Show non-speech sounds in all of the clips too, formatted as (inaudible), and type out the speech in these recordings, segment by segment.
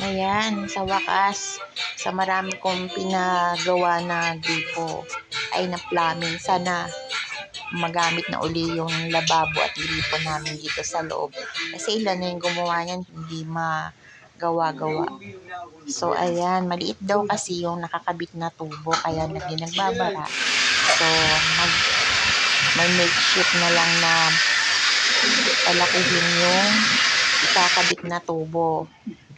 Ayan, sa wakas, sa marami kong pinagawa na gripo ay na plumbing. Sana magamit na uli yung lababo at gripo namin dito sa loob. Kasi ilan na yung gumawa niyan, hindi magawa-gawa. So, ayan, maliit daw kasi yung nakakabit na tubo, kaya hindi nagbabara. So, mag, may makeshift na lang na palakihin yung ikakabit na tubo.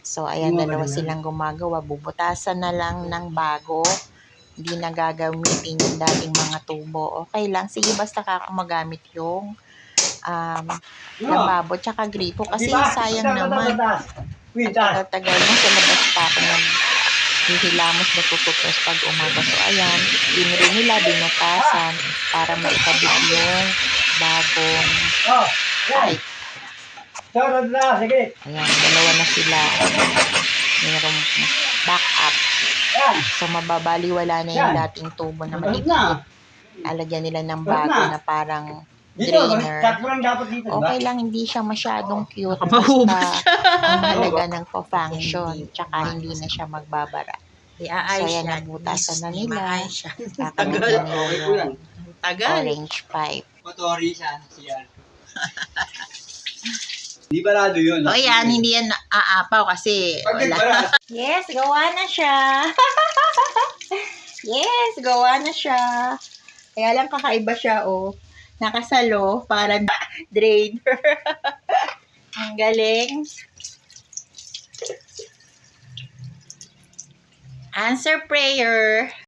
So, ayan, dalawa silang gumagawa. Bubutasan na lang ng bago. Hindi na gagamitin yung dating mga tubo. Okay lang. Sige, basta ka magamit yung um, lababo tsaka gripo. Kasi sayang naman. Ang tagal-tagal mo sa labas pa ako nag hihilamos na tutupos pag umaga. So, ayan, dinri nila, binutasan para maikabit yung bagong Oh, Sarad na, sige. Ayan, dalawa na sila. Mayroong backup. Yan. So, mababaliwala na yung dating tubo na maliit. na. Alagyan nila ng bago na. parang Dito, drainer. tatlo lang dapat dito, di ba? Okay lang, hindi siya masyadong cute. (laughs) Basta ang (laughs) halaga ng pa-function. Tsaka hindi na siya magbabara. So, yan, siya. nabutasan na nila. Tagal. Tagal. orange pipe. Motori siya, siya. (laughs) Di barado yun. O yan, hindi yan aapaw kasi Pag wala. nagbarado, (laughs) Yes, gawa na siya. (laughs) yes, gawa na siya. Kaya lang kakaiba siya, oh. Nakasalo para (laughs) drainer. Ang galing. Answer prayer.